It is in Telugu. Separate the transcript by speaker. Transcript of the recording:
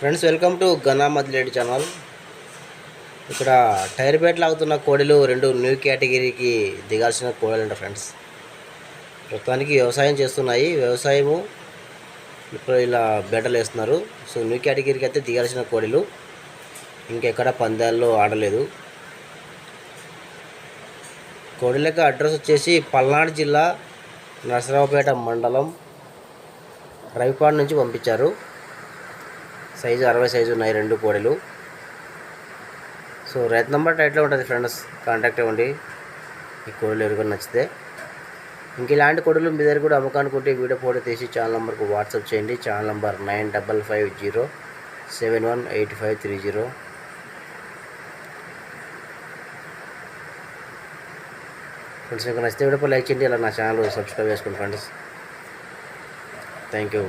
Speaker 1: ఫ్రెండ్స్ వెల్కమ్ టు గనా మదిలేడి ఛానల్. ఇక్కడ టైర్ బేట్ ఆగుతున్న కోడిలు రెండు న్యూ కేటగిరీకి దిగాల్సిన కోడలు అంట ఫ్రెండ్స్. ప్రస్తుతానికి వ్యవసాయం చేస్తున్నాయి. వ్యవసాయము ఇప్పుడు ఇలా బేటలు వేస్తున్నారు. సో న్యూ కేటగిరీకి అయితే దిగాల్సిన కోడిలు. ఇంకెక్కడ పందాల్లో ఆడలేదు. కోడిలక అడ్రస్ వచ్చేసి పల్నాడు జిల్లా నరసరావుపేట మండలం రవిపాడు నుంచి పంపించారు. సైజు అరవై సైజు ఉన్నాయి రెండు కోడలు. సో రైతు నెంబర్ టైట్లో ఉంటుంది ఫ్రెండ్స్ కాంటాక్ట్ ఇవ్వండి ఈ కోడలు ఎవరికైనా నచ్చితే. ఇంక ఇలాంటి కోడలు మీ దగ్గర కూడా అమ్మకానుకుంటే వీడియో ఫోటో తీసి ఛానల్ నెంబర్కి వాట్సాప్ చేయండి. Channel number nine double five zero seven one eight five three zero. Friends మీకు నచ్చితే వీడియో లైక్ చేయండి ఇలా నా ఛానల్ సబ్స్క్రైబ్ చేసుకోండి ఫ్రెండ్స్. Thank you.